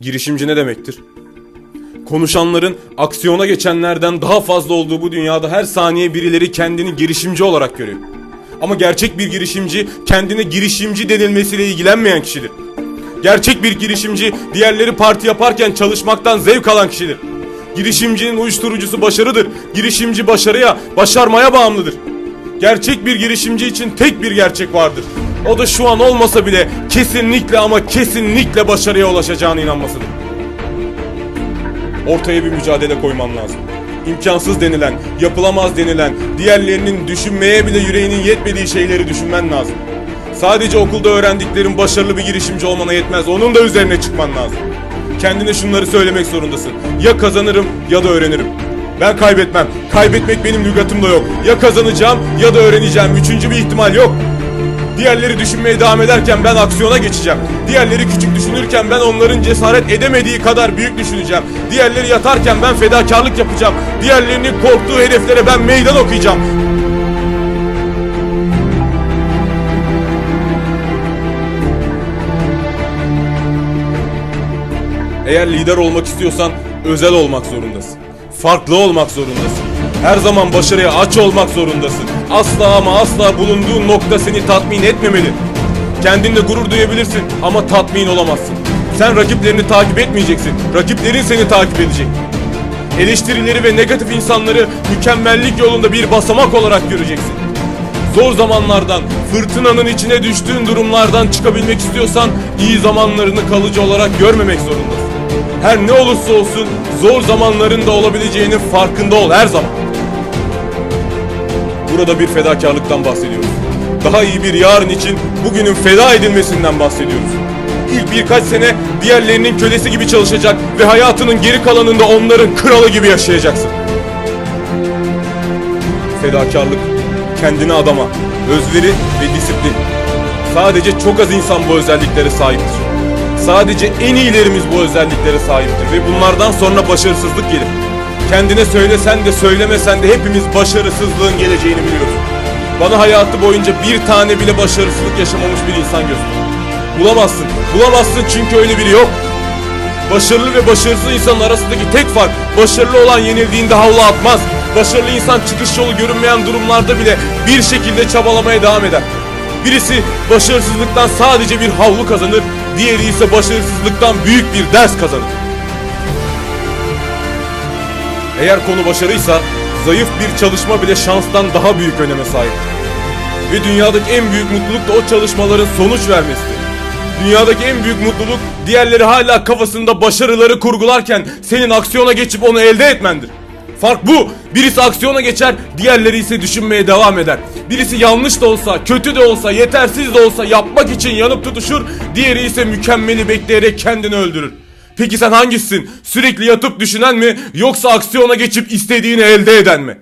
Girişimci ne demektir? Konuşanların aksiyona geçenlerden daha fazla olduğu bu dünyada her saniye birileri kendini girişimci olarak görüyor. Ama gerçek bir girişimci kendine girişimci denilmesiyle ilgilenmeyen kişidir. Gerçek bir girişimci diğerleri parti yaparken çalışmaktan zevk alan kişidir. Girişimcinin uyuşturucusu başarıdır. Girişimci başarıya, başarmaya bağımlıdır. Gerçek bir girişimci için tek bir gerçek vardır. O da şu an olmasa bile kesinlikle ama kesinlikle başarıya ulaşacağına inanmasıdır. Ortaya bir mücadele koyman lazım. İmkansız denilen, yapılamaz denilen, diğerlerinin düşünmeye bile yüreğinin yetmediği şeyleri düşünmen lazım. Sadece okulda öğrendiklerin başarılı bir girişimci olmana yetmez. Onun da üzerine çıkman lazım. Kendine şunları söylemek zorundasın. Ya kazanırım ya da öğrenirim. Ben kaybetmem. Kaybetmek benim lügatımda yok. Ya kazanacağım ya da öğreneceğim. Üçüncü bir ihtimal yok. Diğerleri düşünmeye devam ederken ben aksiyona geçeceğim. Diğerleri küçük düşünürken ben onların cesaret edemediği kadar büyük düşüneceğim. Diğerleri yatarken ben fedakarlık yapacağım. Diğerlerinin korktuğu hedeflere ben meydan okuyacağım. Eğer lider olmak istiyorsan özel olmak zorundasın. Farklı olmak zorundasın. Her zaman başarıya aç olmak zorundasın. Asla ama asla bulunduğun nokta seni tatmin etmemeli. Kendinle gurur duyabilirsin ama tatmin olamazsın. Sen rakiplerini takip etmeyeceksin. Rakiplerin seni takip edecek. Eleştirileri ve negatif insanları mükemmellik yolunda bir basamak olarak göreceksin. Zor zamanlardan, fırtınanın içine düştüğün durumlardan çıkabilmek istiyorsan iyi zamanlarını kalıcı olarak görmemek zorundasın. Her ne olursa olsun zor zamanların da olabileceğinin farkında ol her zaman. Burada bir fedakarlıktan bahsediyoruz. Daha iyi bir yarın için bugünün feda edilmesinden bahsediyoruz. İlk birkaç sene diğerlerinin kölesi gibi çalışacak ve hayatının geri kalanında onların kralı gibi yaşayacaksın. Fedakarlık, kendini adama, özveri ve disiplin. Sadece çok az insan bu özelliklere sahiptir. Sadece en iyilerimiz bu özelliklere sahiptir ve bunlardan sonra başarısızlık gelir. Kendine söylesen de söylemesen de hepimiz başarısızlığın geleceğini biliyoruz. Bana hayatı boyunca bir tane bile başarısızlık yaşamamış bir insan göster. Bulamazsın. Bulamazsın çünkü öyle biri yok. Başarılı ve başarısız insanın arasındaki tek fark başarılı olan yenildiğinde havlu atmaz. Başarılı insan çıkış yolu görünmeyen durumlarda bile bir şekilde çabalamaya devam eder. Birisi başarısızlıktan sadece bir havlu kazanır, diğeri ise başarısızlıktan büyük bir ders kazanır. Eğer konu başarıysa zayıf bir çalışma bile şanstan daha büyük öneme sahiptir. Ve dünyadaki en büyük mutluluk da o çalışmaların sonuç vermesidir. Dünyadaki en büyük mutluluk diğerleri hala kafasında başarıları kurgularken senin aksiyona geçip onu elde etmendir. Fark bu. Birisi aksiyona geçer, diğerleri ise düşünmeye devam eder. Birisi yanlış da olsa, kötü de olsa, yetersiz de olsa yapmak için yanıp tutuşur, diğeri ise mükemmeli bekleyerek kendini öldürür. Peki sen hangisisin? Sürekli yatıp düşünen mi yoksa aksiyona geçip istediğini elde eden mi?